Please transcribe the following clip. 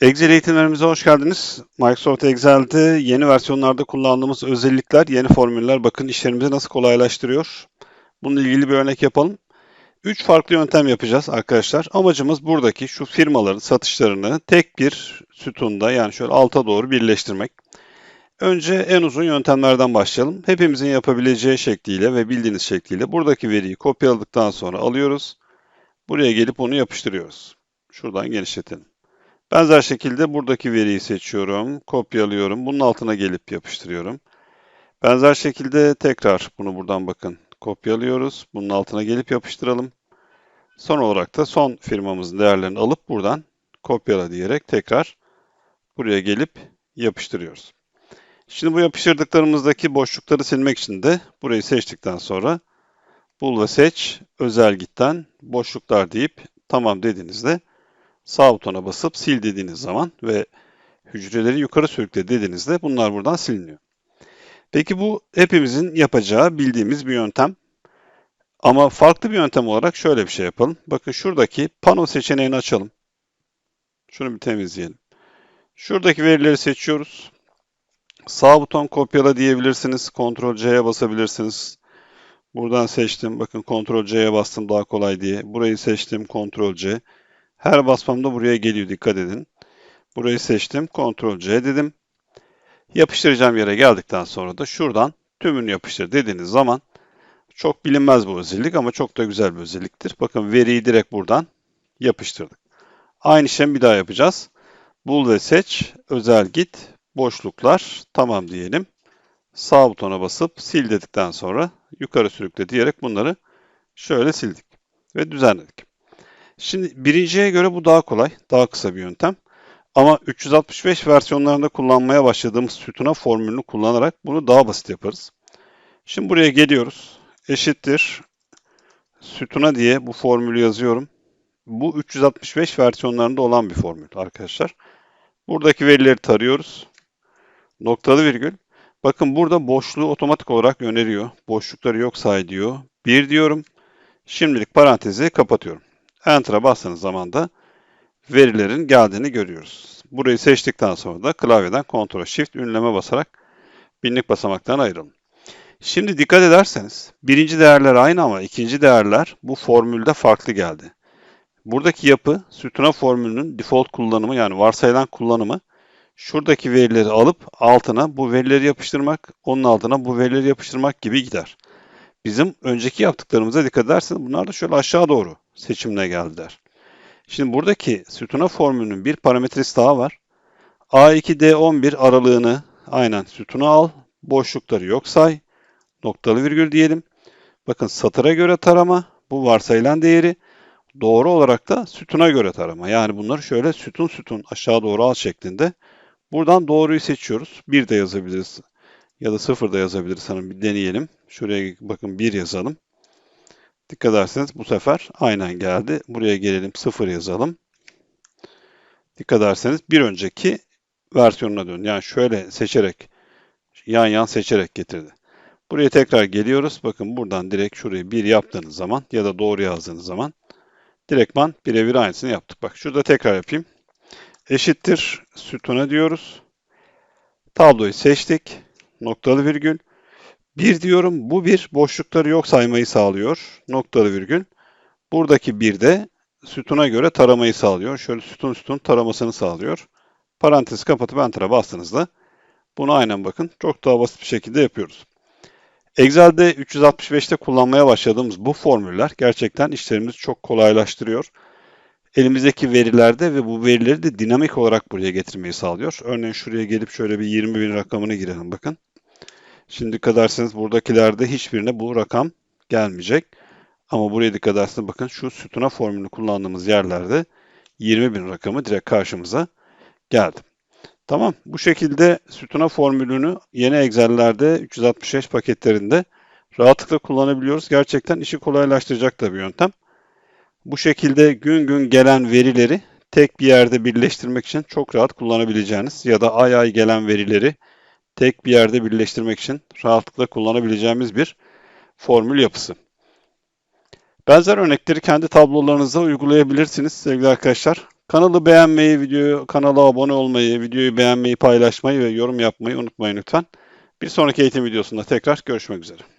Excel eğitimlerimize hoş geldiniz. Microsoft Excel'de yeni versiyonlarda kullandığımız özellikler, yeni formüller bakın işlerimizi nasıl kolaylaştırıyor. Bununla ilgili bir örnek yapalım. Üç farklı yöntem yapacağız arkadaşlar. Amacımız buradaki şu firmaların satışlarını tek bir sütunda yani şöyle alta doğru birleştirmek. Önce en uzun yöntemlerden başlayalım. Hepimizin yapabileceği şekliyle ve bildiğiniz şekliyle buradaki veriyi kopyaladıktan sonra alıyoruz. Buraya gelip onu yapıştırıyoruz. Şuradan genişletelim. Benzer şekilde buradaki veriyi seçiyorum, kopyalıyorum. Bunun altına gelip yapıştırıyorum. Benzer şekilde tekrar bunu buradan bakın kopyalıyoruz. Bunun altına gelip yapıştıralım. Son olarak da son firmamızın değerlerini alıp buradan kopyala diyerek tekrar buraya gelip yapıştırıyoruz. Şimdi bu yapıştırdıklarımızdaki boşlukları silmek için de burayı seçtikten sonra bul ve seç özel gitten boşluklar deyip tamam dediğinizde sağ butona basıp sil dediğiniz zaman ve hücreleri yukarı sürükle dediğinizde bunlar buradan siliniyor. Peki bu hepimizin yapacağı bildiğimiz bir yöntem. Ama farklı bir yöntem olarak şöyle bir şey yapalım. Bakın şuradaki pano seçeneğini açalım. Şunu bir temizleyelim. Şuradaki verileri seçiyoruz. Sağ buton kopyala diyebilirsiniz. Ctrl C'ye basabilirsiniz. Buradan seçtim. Bakın Ctrl C'ye bastım daha kolay diye. Burayı seçtim. Ctrl C. Her basmamda buraya geliyor. Dikkat edin. Burayı seçtim. Ctrl C dedim. Yapıştıracağım yere geldikten sonra da şuradan tümünü yapıştır dediğiniz zaman çok bilinmez bu özellik ama çok da güzel bir özelliktir. Bakın veriyi direkt buradan yapıştırdık. Aynı işlemi bir daha yapacağız. Bul ve seç, özel git, boşluklar, tamam diyelim. Sağ butona basıp sil dedikten sonra yukarı sürükle diyerek bunları şöyle sildik ve düzenledik. Şimdi birinciye göre bu daha kolay, daha kısa bir yöntem. Ama 365 versiyonlarında kullanmaya başladığımız sütuna formülünü kullanarak bunu daha basit yaparız. Şimdi buraya geliyoruz. Eşittir sütuna diye bu formülü yazıyorum. Bu 365 versiyonlarında olan bir formül arkadaşlar. Buradaki verileri tarıyoruz. Noktalı virgül. Bakın burada boşluğu otomatik olarak öneriyor. Boşlukları yok say diyor. 1 diyorum. Şimdilik parantezi kapatıyorum. Enter'a bastığınız zaman da verilerin geldiğini görüyoruz. Burayı seçtikten sonra da klavyeden Ctrl Shift ünleme basarak binlik basamaktan ayrılın. Şimdi dikkat ederseniz birinci değerler aynı ama ikinci değerler bu formülde farklı geldi. Buradaki yapı sütuna formülünün default kullanımı yani varsayılan kullanımı şuradaki verileri alıp altına bu verileri yapıştırmak, onun altına bu verileri yapıştırmak gibi gider. Bizim önceki yaptıklarımıza dikkat ederseniz bunlar da şöyle aşağı doğru seçimine geldiler. Şimdi buradaki sütuna formülünün bir parametresi daha var. A2D11 aralığını aynen sütuna al, boşlukları yok say, noktalı virgül diyelim. Bakın satıra göre tarama, bu varsayılan değeri. Doğru olarak da sütuna göre tarama. Yani bunları şöyle sütun sütun aşağı doğru al şeklinde. Buradan doğruyu seçiyoruz. 1 de yazabiliriz. Ya da 0 da yazabiliriz. Hani bir deneyelim. Şuraya bakın 1 yazalım. Dikkat ederseniz bu sefer aynen geldi. Buraya gelelim 0 yazalım. Dikkat ederseniz bir önceki versiyonuna dön. Yani şöyle seçerek yan yan seçerek getirdi. Buraya tekrar geliyoruz. Bakın buradan direkt şurayı 1 yaptığınız zaman ya da doğru yazdığınız zaman direktman birebir aynısını yaptık. Bak şurada tekrar yapayım. Eşittir sütuna diyoruz. Tabloyu seçtik. Noktalı virgül. Bir diyorum bu bir boşlukları yok saymayı sağlıyor. Noktalı virgül. Buradaki bir de sütuna göre taramayı sağlıyor. Şöyle sütun sütun taramasını sağlıyor. Parantezi kapatıp enter'a bastığınızda bunu aynen bakın çok daha basit bir şekilde yapıyoruz. Excel'de 365'te kullanmaya başladığımız bu formüller gerçekten işlerimizi çok kolaylaştırıyor. Elimizdeki verilerde ve bu verileri de dinamik olarak buraya getirmeyi sağlıyor. Örneğin şuraya gelip şöyle bir 20 bin rakamını girelim bakın. Şimdi dikkat ederseniz buradakilerde hiçbirine bu rakam gelmeyecek. Ama buraya dikkat ederseniz bakın şu sütuna formülünü kullandığımız yerlerde 20 bin rakamı direkt karşımıza geldi. Tamam. Bu şekilde sütuna formülünü yeni Excel'lerde 365 paketlerinde rahatlıkla kullanabiliyoruz. Gerçekten işi kolaylaştıracak da bir yöntem. Bu şekilde gün gün gelen verileri tek bir yerde birleştirmek için çok rahat kullanabileceğiniz ya da ay ay gelen verileri tek bir yerde birleştirmek için rahatlıkla kullanabileceğimiz bir formül yapısı. Benzer örnekleri kendi tablolarınızda uygulayabilirsiniz sevgili arkadaşlar. Kanalı beğenmeyi, videoyu kanala abone olmayı, videoyu beğenmeyi, paylaşmayı ve yorum yapmayı unutmayın lütfen. Bir sonraki eğitim videosunda tekrar görüşmek üzere.